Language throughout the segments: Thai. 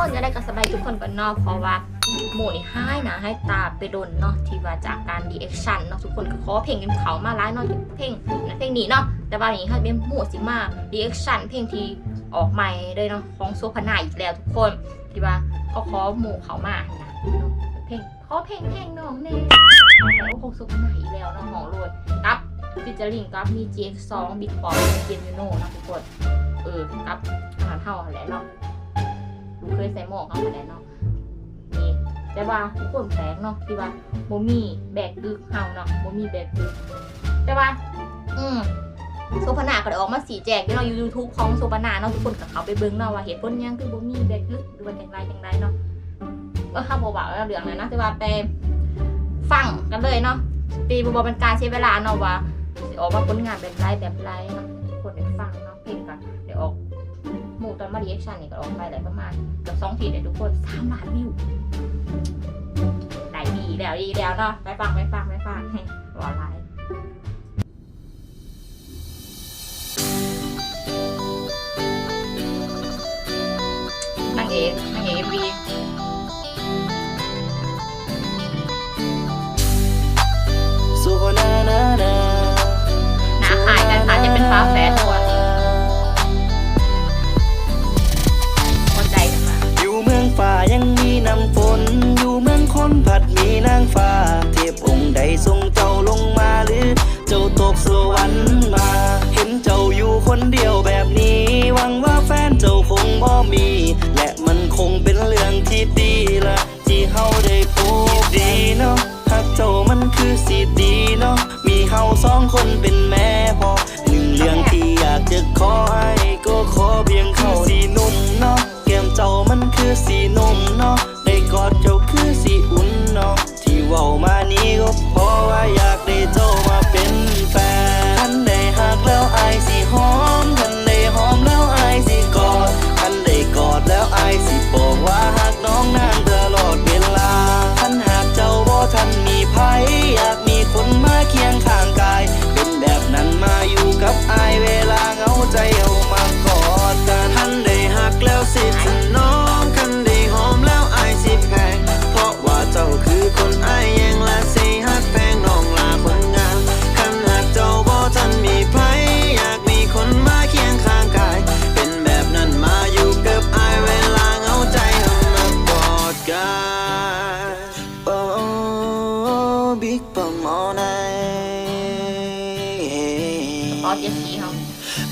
คนจะได้กับสบายทุกคนกันเนาะเพราะว่าหมูนี่ให้นะให้ตาไปโดนเนาะที่ว่าจากการดีแอคชั่นเนาะทุกคนก็ขอเพลงกันเขามาร้ายเนาะเพลงเพลงนี้เนาะแต่ว่าอย่างนี้ให้เป็นหมูสิมาดีแอคชั่นเพลงที่ออกใหม่เลยเนาะของโซพนาอีกแล้วทุกคนที่ว่าเขาขอหมูเขามานะเนาะเพลงขอเพลงเพลงน้องแน่แล้วของโซพนาอีกแล้วเนาะของรวยกับฟิชเจอริงกับมีเจคซองบิ๊กปอมเจมยูโน่เนาะทุกคนเออกับอาหารเท่าอะไรเนาะ ดูเคยใส่หมวกเขาแต่เนาะนี่แต่ว่าทุกคนแปลกเนาะที่ว่าโมมี่แบกดึกเฮาเนาะโมมี่แบกดึกแต่ว่า อืมโซพนาก็ได้ออกมาสีแจกที่เราอยู่ยูทูบของโซพนาเนาะทุกคนกับเขาไปเบิ่งเนาะว่าเหตุผลยังคือโมมี่แบกดึกหรือว่าอย่างไรอย่างไรเนาะก็ข้าบอกว่าเรื่องนั้นนะแต่ว่าไปฟังกันเลยเนาะปีบอเป็นการใช้เวลาเนาะว่าออกมาผลงานแบบไรแบบไรเนาะทุกคนได้ฟังเนาะเพลง มู่ตอนมาดีแอคชั่นนี่ก็ออกไปหลายประมาณเกับสองทีเลยทุกคนสามล้านวิวได้ดีแล้วดีแล้วเนาะไปฟังไปฟังไปฟังให้รอไลน์นางเอกนางเอกวี คนเดียวแบบนี้ หวังว่าแฟนเจ้าคงบ่มี และมันคงเป็นเรื่องที่ดีละที่เฮาได้พบดีเนาะหากเจ้ามันคือสิดีเนาะมีเฮาสองคนเป็นแม่พอหนึ่งเรื่องที่อยาก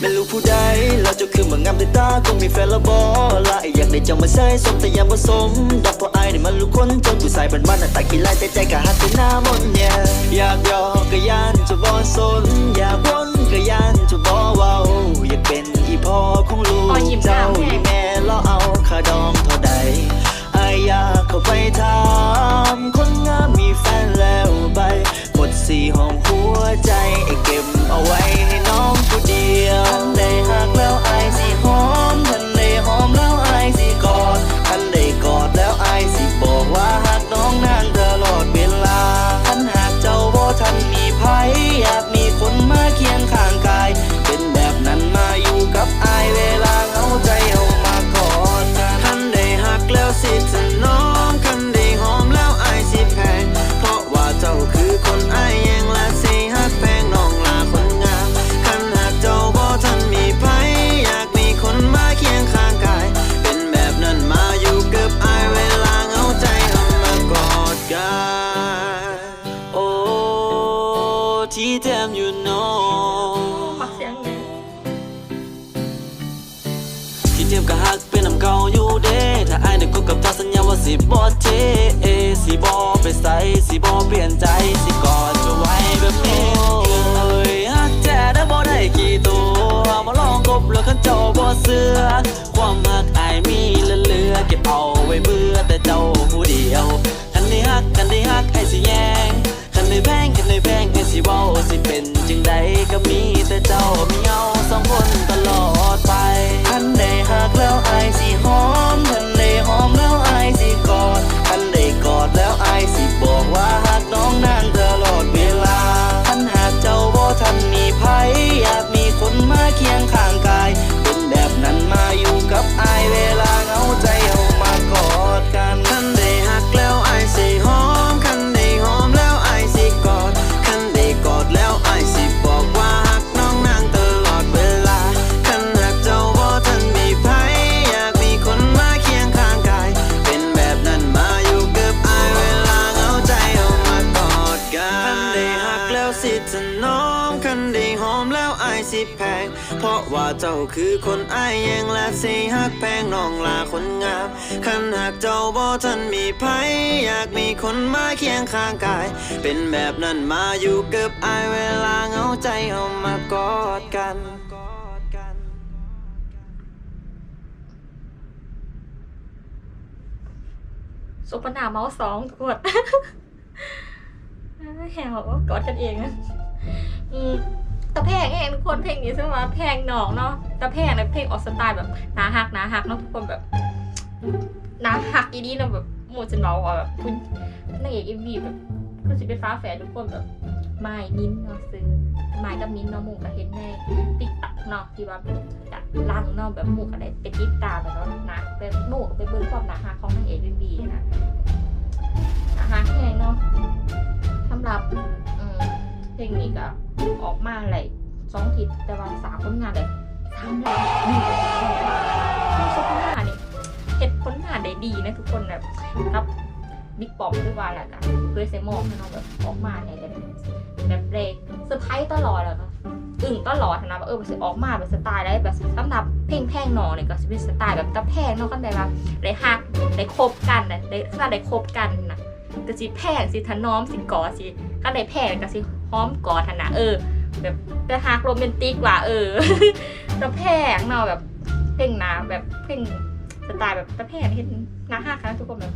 ไม่รู้ผู้ใดเราจะคือเมืองงามด้วยตาคงมีแฟนและบอละอยากได้เจ้ามาใส่สมแต่ยังผสมดับเพราะอายนี่มันรู้คนจนผู้ชายบันบ้านหน้าตาขี้ไล่แต่ใจกะหักเป็นหน้ามนต์เนี่ยอยากหยอกก็ยานจะบ่สนอยากบ่นก็ยานจะบ่เว้าอยากเป็นอีพ่อของลูกเจ้าอีแม่เราเอา เทียมกับฮักเป็นน้ำเก่าอยู่เด้ถ้าอายได้คบกับเจ้าสัญญาว่าสิบ่เทเอสิบ่ไปใส่สิบ่เปลี่ยนใจสิกอดจะไว้แบบนี้เอ้ยฮักแท้ได้บ่ได้กี่ตัวมาลองกบแล้วขันเจ้าบ่เสือ เพราะว่าเจ้าคือคนอายแยงและสิฮักแพงน้องลาคนงามคันหากเจ้าบ่ทันมีไผอยากมีคนมาเคียงข้างกาย เป็นแบบนั้นมาอยู่กับอายเวลาเหงาใจเอามากอดกันซุปนาเมาส์สองกคนแหวกอดกันเองอืม ตะแพงเองทุกคนเพลงนี้ใช่ไหมแพงหนองเนาะตะแพงนะเพลงออกสไตล์แบบหนาหักหนาหักเนาะทุกคนแบบหนาหักอีนี้เนาะแบบโมจะเมาอะแบบคุณนางเอกเอ็มวีแบบก็จะเป็นฟ้าแฝดทุกคนแบบไม้นิ้นเนาะซื้อไม้กับนิ้นเนาะหมูกับเห็นในติ๊กตักเนาะที่ว่าดักลังเนาะแบบหมูกับอะไรเป็นติ๊กตาแบบเนาะนะแบบหมูกับไปเบิ้ลความหนาหักของนางเอกเอ็มวีนะอาหารแห้งเนาะสำหรับเพลงนี้ก็ ออกมาอะไรสองทิศแต่ว่าสามผลงานเลยสามเลยดีกว่าทุกคนผลงานนี่เห็ดผลงานได้ดีนะทุกคนแบบกับบิ๊กปอมด้วยว่าแหละกันเพื่อเซมองเนาะแบบออกมาเนี่ยแบบแบบเรกเซอร์ไพรส์ตลอดเลยเนาะอึ่งตลอดนะว่าเออมันจะออกมาแบบสไตล์ได้แบบสำหรับเพลงแพงหนอเนี่ยก็จะเป็นสไตล์แบบตะแพงเนาะกันได้ว่าได้ฮักได้คบกันนะได้ขนาดได้คบกันนะก็สิแพงสิถนอมสิกอสิก็ได้แพงก็สิ หอมกอดนนะเออ แบบแต่ฮักโรแมนติกว่ะเออต่แพงเนาะแบบเพลงนาแบบเพลงสไตล์แบบต่แพงเห็นหนาฮักนะทุกคนแบบ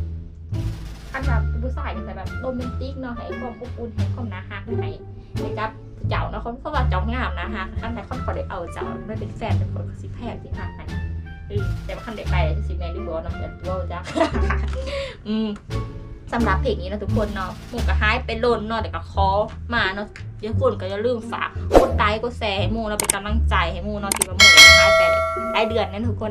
อันแบบผู้ชายแต่แบบโรแมนติกเนาะให้ความอบอุ่นให้ความนาฮักให้ให้กับเจ้าเนาะเขาเขาว่าเจ้างามนะฮะขั้นแต่คนขอได้เอาเจ้าไม่เป็นแฟนเป็นคนสิแพงสิฮักให้เออแต่ว่าขั้นได้ไปสิแมนดิบอเนาะแต่ตัวจ้าอืม สำหรับเพลงนี้นะทุกคนเนาะหมูก็หายไปโลนเนาะแต่ก็คอมาเนาะเดี๋ยวคุณก็อย่าลืมฝากกดไลค์กดแชร์ให้หมูเราะเป็นกำลังใจให้หมูเนาะที่ว่าหมูเนี่ยหายไปหลายเดือนนั่นทุกคน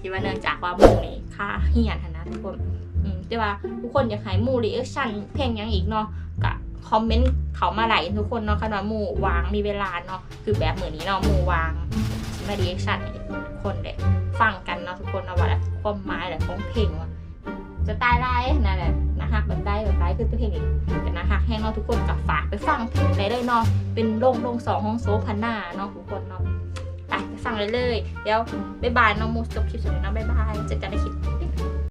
ที่ว่าเนื่องจากว่าหมูนี่ค่าเฮียนนะทุกคนอืมแต่ว่าทุกคนอยากให้หมูรีแอคชั่นเพลงยังอีกเนาะก็คอมเมนต์เขามาไหลายทุกคนเนาะคันาหมูวางมีเวลาเนาะคือแบบเหมือนนี้เนาะหมูวางมารีแอคชั่นทุกคนได้ฟังกันเนาะทุกคนเนาะว่าความหมายแบบของเพลงว่า จะตายไรนั่นแหละนะคะมันได้แบบได้คือตัวเพลงนี้แต่นะฮะแห้งเราทุกคนกับฝากไปฟังได้เลยเนาะเป็นโรงโรงสองห้องโซพันหน้าเนาะทุกคนเนาะไปไปฟังเลยเลยเดี๋ยวบ๊ายบายเนาะมูสจบคลิปสุดเนาะ